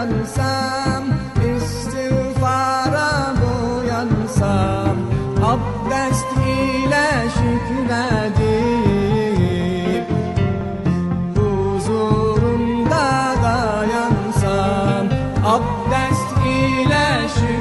uyansam istiğfara boyansam abdest ile şükredip huzurunda dayansam abdest ile şükredip.